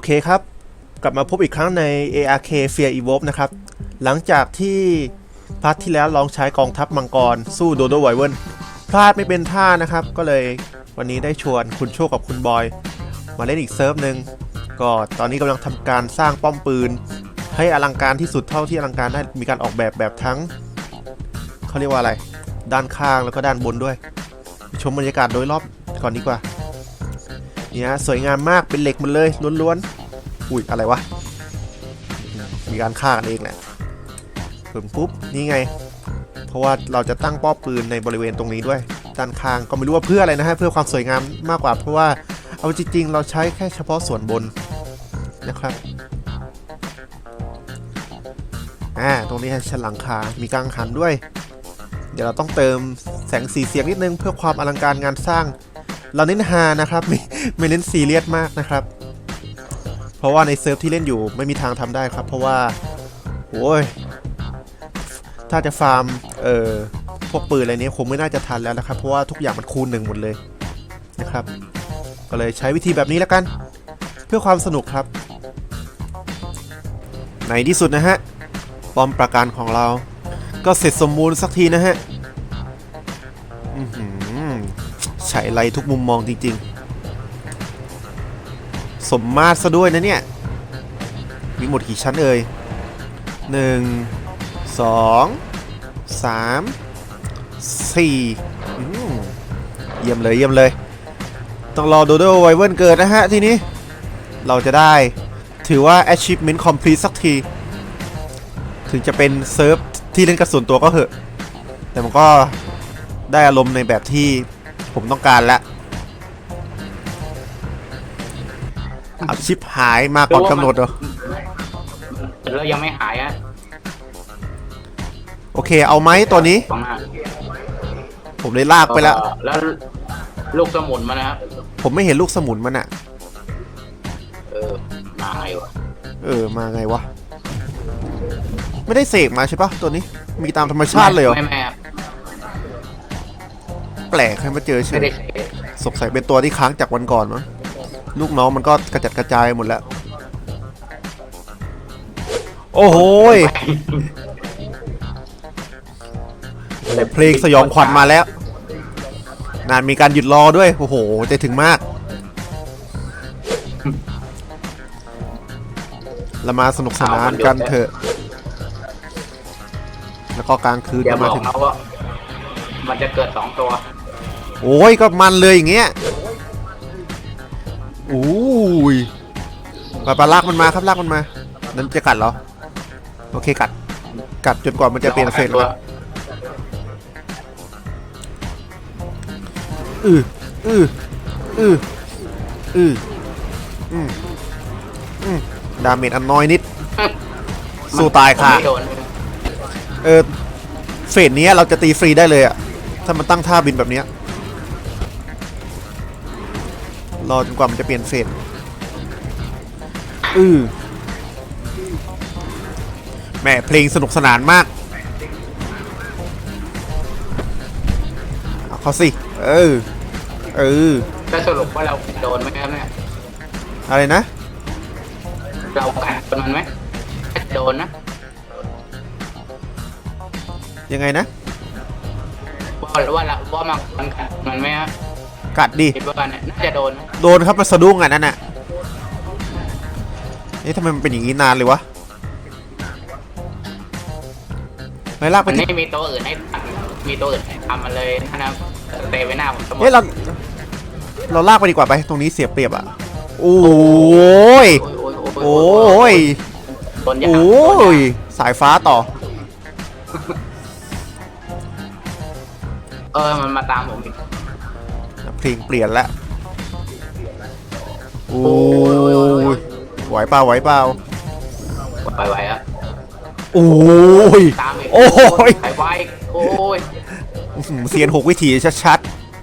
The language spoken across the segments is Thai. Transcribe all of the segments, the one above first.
โอเคครับ กลับมาพบอีกครั้งใน ARK Fear Evolve นะครับ หลังจากที่พาร์ทที่แล้วลองใช้กองทัพมังกร สู้โดโดไวเวิร์นพลาดไม่เป็นท่านะครับ ก็เลยวันนี้ได้ชวนคุณโชคกับคุณบอย มาเล่นอีกเซิร์ฟหนึ่งก็ตอนนี้กำลังทำการสร้างป้อมปืน ให้อลังการที่สุดเท่าที่อลังการได้มีการออกแบบแบบทั้งเขาเรียกว่าอะไร ด้านข้างแล้วก็ด้านบนด้วย ชมบรรยากาศโดยรอบก่อนดีกว่าเนี่ยสวยงามมากเป็นเหล็กหมดเลยล้วนๆ อุ้ยอะไรวะ มีการฆ่ากันเองแหละเพิ่มปุ๊บนี่ไง เพราะว่าเราจะตั้งป้อมปืนในบริเวณตรงนี้ด้วย ด้านข้างก็ไม่รู้ว่าเพื่ออะไรนะฮะเพื่อความสวยงามมากกว่า เพราะว่าเอาจริงๆเราใช้แค่เฉพาะส่วนบนนะครับอ่าตรงนี้ให้ชั้นหลังคา มีกังหันด้วย เดี๋ยวเราต้องเติมแสงสีเสียงนิดนึงเพื่อความอลังการงานสร้าง เราเน้นฮานะครับ ไม่ไม่เน้นซีเรียสมากนะครับ เพราะว่าในเซิร์ฟที่เล่นอยู่ไม่มีทางทำได้ครับ เพราะว่าโอ้ยถ้าจะฟาร์มเอ่อพวกปืนอะไรนี้คงไม่น่าจะทันแล้วนะครับ เพราะว่าทุกอย่างมันคูณหนึ่งหมดเลยนะครับ ก็เลยใช้วิธีแบบนี้แล้วกัน เพื่อความสนุกครับ ในที่สุดนะฮะป้อมประกันของเรา ก็เสร็จสมบูรณ์สักทีนะฮะใช้ไรทุกมุมมองจริงๆ สมมาตรซะด้วยนะเนี่ย มีหมดกี่ชั้นเอ่ยหนึ่งสองสามสี่เยี่ยมเลยเยี่ยมเลย ต้องรอโดโดไวเวิร์นเกิดนะฮะทีนี้ เราจะได้ถือว่า achievement complete สักที ถึงจะเป็นเซิร์ฟที่เล่นกระสุนตัวก็เหอะ แต่มันก็ได้อารมณ์ในแบบที่ผมต้องการแล้ว อาชิปหายมาก่อนกำหนดเหรอแล้วยังไม่หายอะโอเค เอาไหมตัวนี้ ประมาณผมเลยลากไปแล้ว แล้วลูกสมุนมานะครับผมไม่เห็นลูกสมุนมันอะเออมาไงวะเออ มาไงวะ ไม่ได้เสกมาใช่ปะตัวนี้ มีตามธรรมชาติเลยเหรอ ไม่ไม่ครับแปลกให้มาเจอเฉไม่ยได้เสกสงสัยเป็นตัวที่ค้างจากวันก่อนมั้ง ลูกน้องมันก็กระจัดกระจายหมดแล้ว โอ้โหยเพลงสยองขวัญมาแล้ว นานมีการหยุดรอด้วย โอ้โหใจถึงมาก เรามาสนุกสนานกันเถอะ แล้วก็กลางคืนอย่าก็บมาอกถึงนะว่ามันจะเกิดสองตัว โอ้ยก็มันเลยอย่างเงี้ย อู้ยปลาปลาลากมันมาครับลากมันมา นั้นจะกัดเหรอ โอเคกัด กัดจนกว่ามันจะเปลี่ยนเฟสตัวแล้วอืออืออืออืออืมอืมดาเมจอันน้อยนิด สู้ตายค่ะผมไม่โดนเออ เฟสนี้เราจะตีฟรีได้เลยอะถ้ามันตั้งท่าบินแบบเนี้ย รอจนกว่ามันจะเปลี่ยนเฟสอือแหม่เพลงสนุกสนานมาก เอาเขาสิ เออ เออก็สรุปว่าเราโดนไหมครับเนี่ย อะไรนะ เรากัดโดนมันไหมโดนนะยังไงนะ ว่าว่าเราว่ามันมันกัดมันไหมฮะ กัดดิคิดว่าเนี่ยน่าจะโดนนะโดนครับมาสะดุ้งอะนั่นน่ะเอ๊ะทำไมมันเป็นอย่างนี้นานเลยวะไปลากไปมันที่ไม่มีตัวอื่นให้ทำมีตัวอื่นให้ทำมาเลยนะครับเตะไว้หน้าผมสมมเฮ้ยติเราเราลากไปดีกว่าไป ตรงนี้เสียเปรียบอะโอ้ยโอ้ยโอ้ยโดนยาโอ้ยสายฟ้าต่อ เออมันมาตามผมอีก เพลงเปลี่ยนแล้วโอ้ยไหวเปล่าไหวเปล่าไปไวๆอะโอ้ยตามอีกโอ้ยไปไวโอ้ยอื้อหือเซียนหกวิถีชัด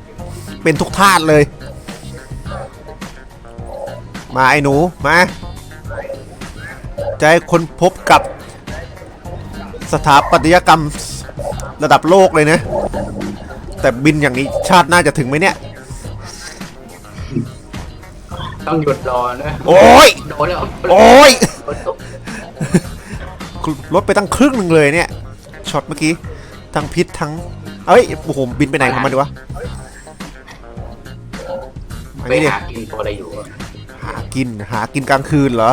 ๆ เป็นทุกธาตุเลย มาไอ้หนู มา จะให้คนพบกับสถาปัตยกรรมระดับโลกเลยนะ แต่บินอย่างนี้ชาติหน่าจะถึงไหมเนี่ย ต้องหยุดรอด้วยโอ้ยโดนแล้วโอ้ยโดนตุ๊บลดไปตั้งครึ่งหนึ่งเลยเนี่ยช็อตเมื่อกี้ทั้งพิษทั้งเอ้ยโอ้โหบินไปไหนของมันดีวะอันไปนี้ดิหากินตัวอะไรอยู่อะหากินหากินกลางคืนเหรอ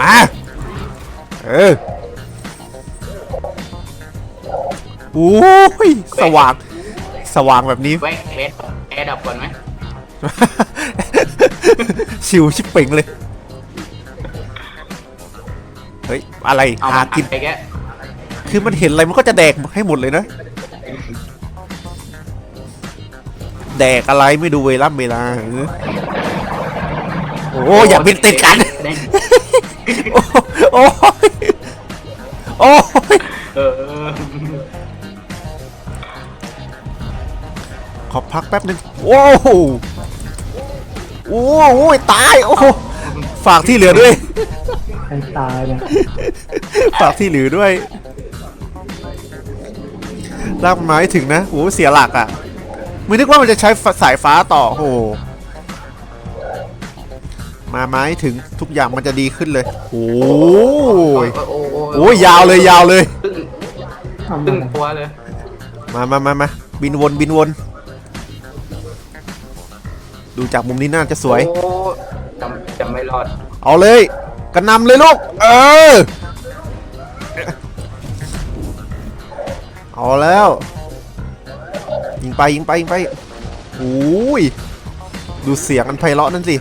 มาเออโอ้ยสว่างสว่างแบบนี้ไว้เลสแอร์ดับก่อนไหม ชิวชิบเป่งเลย เฮ้ย อะไรเอาหามากิน ไปแกคือมันเห็นอะไรมันก็จะแดกให้หมดเลยนะ แดกอะไรไม่ดูเวลาเวลาเออโอ้อย่าบินติดกันโอ้โอ้ยโอ้ยเออขอพักแป๊บนึงโอ้โห โอ้โหตายโอ้โหฝากที่เหลือด้วย ใครตายเนี่ยฝากที่เหลือด้วยลากมันมาให้ถึงนะโอ้โหเสียหลักอะไม่นึกว่ามันจะใช้สายฟ้าต่อโอ้โหมาไมาให้ถึงทุกอย่างมันจะดีขึ้นเลย โอ้ยโอ้โอ้ยยาวเลยยาวเลยตึ้งทำตึ้อะงไรตัวเลย มามามามาบินวนบินวน ดูจากมุมนี้น่าจะสวย โอ้จำจำไม่รอด เอาเลยกระหนำเลยลูก เออ เอาแล้ว ยิงไปยิงไปยิงไปโอ้ย ดูเสียงอันไพเราะนั่นสิ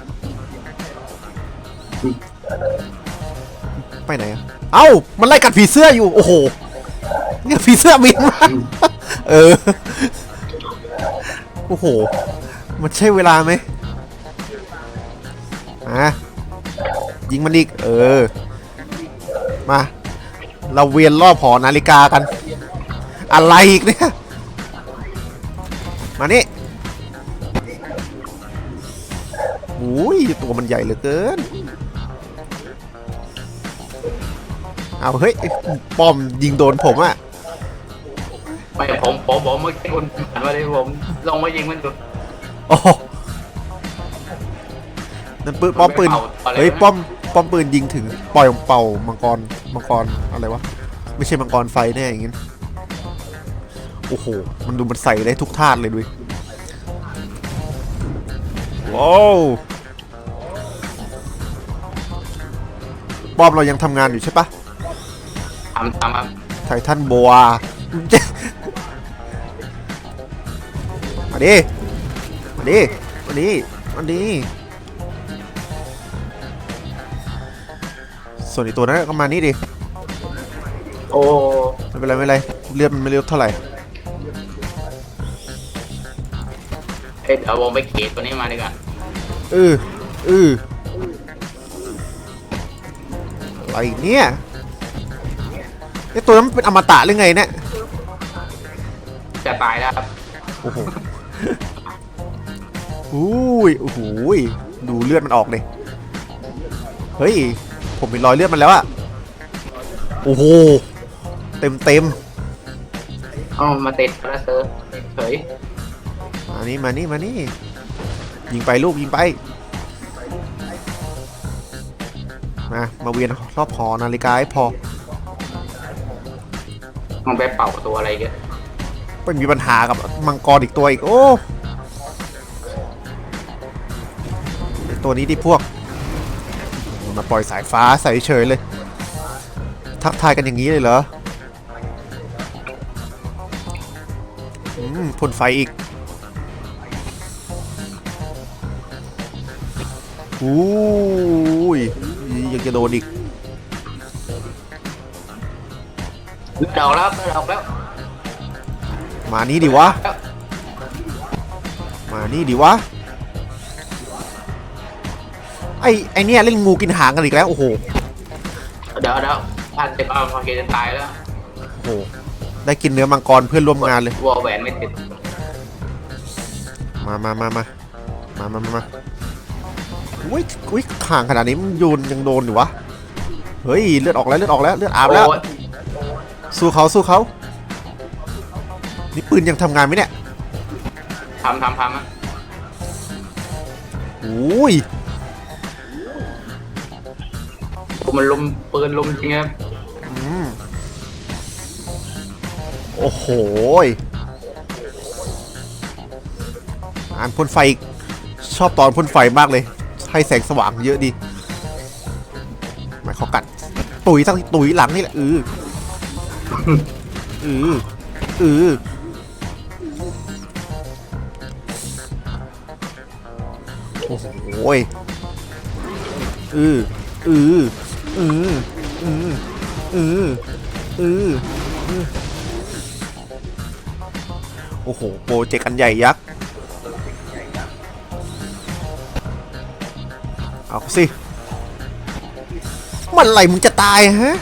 ไปไหนอะเอ้า มันไล่กัดผีเสื้ออยู่ โอ้โห เนี่ยผีเสื้อบินมา เออ โอ้โห มันใช่เวลาไหมมายิงมันอีก เออ มา เราเวียนรอบหอนาฬิกากัน อะไรอีกเนี่ย มานี่อุ้ยตัวมันใหญ่เหลือเกิน เอาเฮ้ยป้อมยิงโดนผมอะไม่ผมผมผมเมื่อกี้คุณผ่านมาเลยผมลงมายิงมันดู โอ้โหนั่นปืนป้อมปืนมันไม่เป่าอะไรเฮ้ยนะป้อมป้อมปืนยิงถึงปล่อยเป่ามังกรมังกรอะไรวะ ไม่ใช่มังกรไฟแน่อย่างงี้โอ้โห มันดูมันใส่ได้ทุกธาตุเลยด้วยว้าวป้อมเรายังทำงานอยู่ใช่ปะทำทำครับไททันบัวมาดิ มาดิมาดิมาดิส่วนอีกตัวนั้นก็มานี่ดิ โอ้ไม่เป็นไรไม่เป็นไรเลือดมันไม่เลือดเท่าไหร่เอ้ยเดี๋ยววงไปเกตตัวนี้มาดีกว่าเออเอออะไรเนี่ยไอตัวนั้นมันเป็นอมตะหรือไงเนี่ย จะตายแล้วครับ โอ้โห อุ้ยโอ้โหยดูเลือดมันออกเลยเฮ้ย ผมเห็นรอยเลือดมันแล้วอะโอ้โห เต็มเต็มเอามาติดพาราเซอร์เฉยมานี่มานี่มานี่ ยิงไปลูกยิงไป มา มาเวียนรอบหอนาฬิกาให้พอมันไปเป่าตัวอะไรเงี้ยไปมีปัญหากับมังกรอีกตัวอีก โอ้ไอ้ ตัวนี้ดิพวก มาปล่อยสายฟ้าใส่เฉยเลย ทักทายกันอย่างนี้เลยเหรออืมพ่นไฟอีกอู้ยยังจะโดนอีกเลือดออกแล้วเลือดออกแล้ว มานี่ดิวะแล้วมานี่ดิวะ ไอไอเนี่ยเล่นงูกินหางกันอีกแล้วโอ้โหเดี๋ยวเดี๋ยวพันเจ็บเอาพอเกจะตายแล้วโอ้โหได้กินเนื้อมังกรเพื่อนร่วมงานเลยวอลแหวนไม่ติดมามามามามามามามาอุ้ยอุ้ยห่างขนาดนี้มันโยนยังโดนอยู่วะเฮ้ยเลือดออกแล้วเลือดออกแล้วเลือดอาบแล้ว โอ้ยสู้เขาสู้เขานี่ปืนยังทำงานไหมเนี่ยทำทำทำอะอุ้ย ผมมันลุมปืนลมจริงครับอืมโอ้โหยอ่านพ่นไฟอีกชอบตอนพ่นไฟมากเลย ให้แสงสว่างเยอะดีหมายเขากัด ตุยตั้งตุยหลังนี่แหละอืออืออือโอ้โหยอืออือ อืออืออืออืออือโอ้โห โปรเจกต์อันใหญ่ยักษ์ เอาสิ มันไหลมึงจะตายฮะ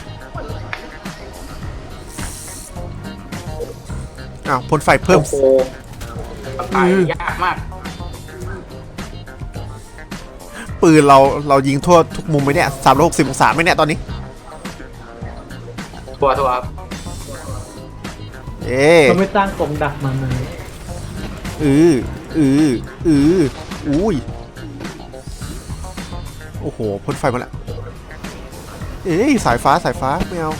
อ้าวพ่นไฟเพิ่ม โอ้โหตายยากมาก ปืนเราเรายิงทั่วทุกมุมไหมเนี่ยสามร้อยหกสิบองศาไหมเนี่ยตอนนี้ ทัวร์ทัวร์ครับเอ๊เขาไม่ตั้งกรงดักมันเลยอืออืออืออุ้ย โอ้โหพ่นไฟมาแล้ว เอ้ยสายฟ้าสายฟ้าไม่เอา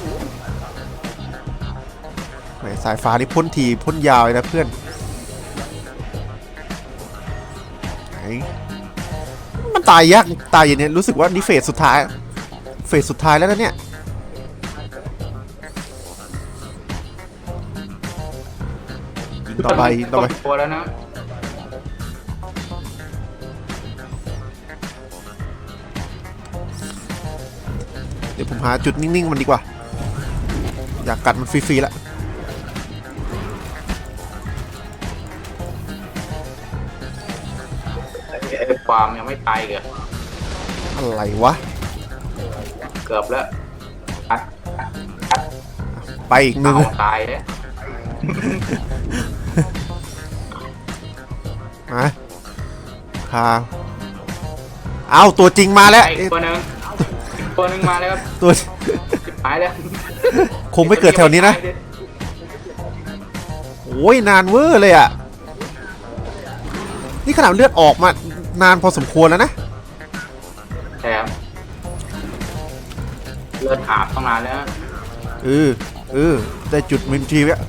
แหมสายฟ้านี่พ่นทีพ่นยาวเลยนะเพื่อนไหนมัน ตายยากตายอย่างเนี้ยรู้สึกว่านี่เฟสสุดท้าย เฟสสุดท้ายแล้วนะเนี่ยยิงต่อไปยิงต่อไป ตัวแล้วนะเดี๋ยวผมหาจุดนิ่งๆมันดีกว่า อยากกัดมันฟรีๆละ ความยังไม่ตายเกือบอะไรวะ เกือบแล้วอัดไปอีกหนึ่งเอาตายแล้วมาคาเอาตัวจริงมาแล้วไอ้เอ๊ะตัวหนึงอีกตัวหนึงมาแล้วครับตัวหายแล้วคงไม่เกิดแถวนี้นะโอ้ยนานเวอร์เลยอะ นี่ขนาดเลือดออกมา นานพอสมควรแล้วนะ ใช่ครับเลือดอาบตั้งนานแล้ว เออ เออ ได้จุดมินทีแล้ว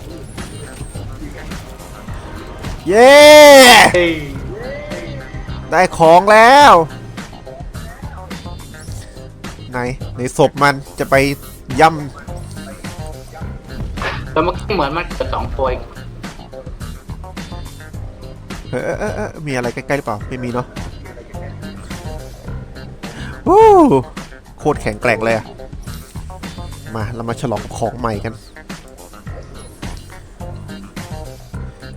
เย้ เฮ้ยได้ของแล้ว ไหน ในศพมันจะไปย่ำแต่เมื่อกี้เหมือนมันเกิดสองตัวอีกเออเออเออเออมีอะไรใกล้ๆหรือเปล่า ไม่มีเนาะ วู้โคตรแข็งแกร่งเลยอะมาเรามาฉลองของใหม่กัน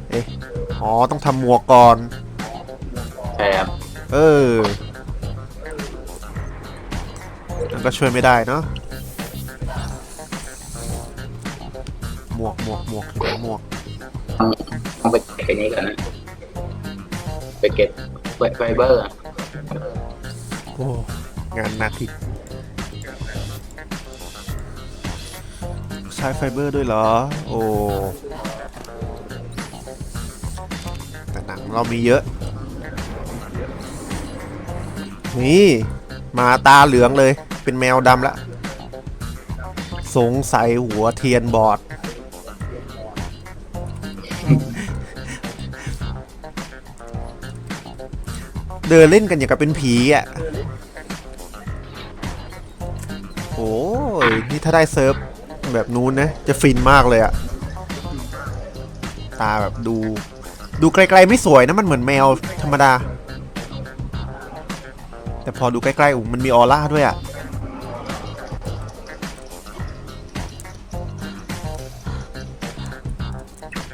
เอ๊ะอ๋อ ต้องทำหมวกก่อน ใช่ครับเออมันก็ช่วยไม่ได้เนาะหมวกหมวกหมวกอยู่ไหนหมวก ต้องต้องไปเก็บไอ้นี้ก่อนนะไปเก็บไฟเบอร์อะโอ้ งานหนักอีกใช้ไฟเบอร์ด้วยเหรอ โอ้ แต่หนังเรามีเยอะ นี่มาตาเหลืองเลย เป็นแมวดำละ สงสัยหัวเทียนบอด เดินเล่นกันอย่างกับเป็นผีอะ นี่ถ้าได้เซิร์ฟแบบนู้นนะ จะฟินมากเลยอะตาแบบดู ดูไกลๆไม่สวยนะ มันเหมือนแมวธรรมดา แต่พอดูใกล้ๆอุ้มันมีออร่าด้วยอะ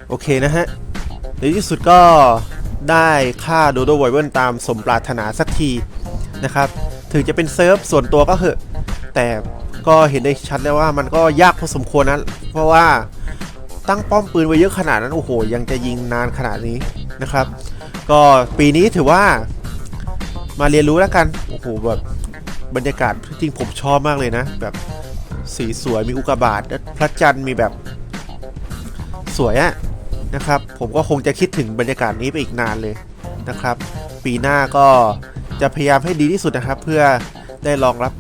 โอเคนะฮะ ในที่สุดก็ได้ค่าโดโดไวเวิลตามสมปรารถนาสักทีนะครับ ถึงจะเป็นเซิร์ฟส่วนตัวก็เหอะ แต่ ก็เห็นได้ชัดแล้วว่ามันก็ยากพอสมควรนะ เพราะว่าตั้งป้อมปืนไว้เยอะขนาดนั้น โอ้โห ยังจะยิงนานขนาดนี้นะครับ ก็ปีนี้ถือว่ามาเรียนรู้แล้วกัน โอ้โหแบบบรรยากาศจริงผมชอบมากเลยนะ แบบสีสวยมีอุกกาบาตพระจันทร์มีแบบสวยอะนะครับ ผมก็คงจะคิดถึงบรรยากาศนี้ไปอีกนานเลยนะครับ ปีหน้าก็จะพยายามให้ดีที่สุดนะครับ เพื่อได้รองรับ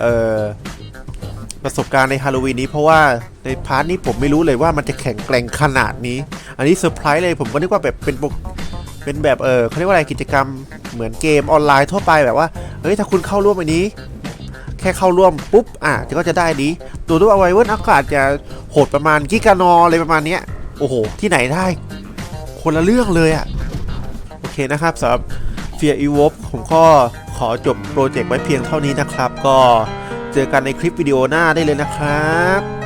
เอ่อ ประสบการณ์ในฮาโลวีนนี้เพราะว่าในพาร์ทนี้ผมไม่รู้เลยว่ามันจะแข็งแกร่งขนาดนี้ อันนี้เซอร์ไพรส์เลยผมก็นึกว่าแบบเป็นปกเป็นแบบเออเขาเรียกว่าอะไรกิจกรรมเหมือนเกมออนไลน์ทั่วไปแบบว่าเฮ้ยถ้าคุณเข้าร่วมอันนี้ แค่เข้าร่วมปุ๊บอะก็จะได้นี้ตัวด้วยเอาไว้เวิร์นอากาศจะโหดประมาณกิกานออะไรประมาณเนี้ยโอ้โห ที่ไหนได้ คนละเรื่องเลยอะ่ะ โอเคนะครับสำหรับ Fear e v o ผมก็ขอจบโปรเจกต์ไว้เพียงเท่านี้นะครับก็ เจอกันในคลิปวิดีโอหน้าได้เลยนะครับ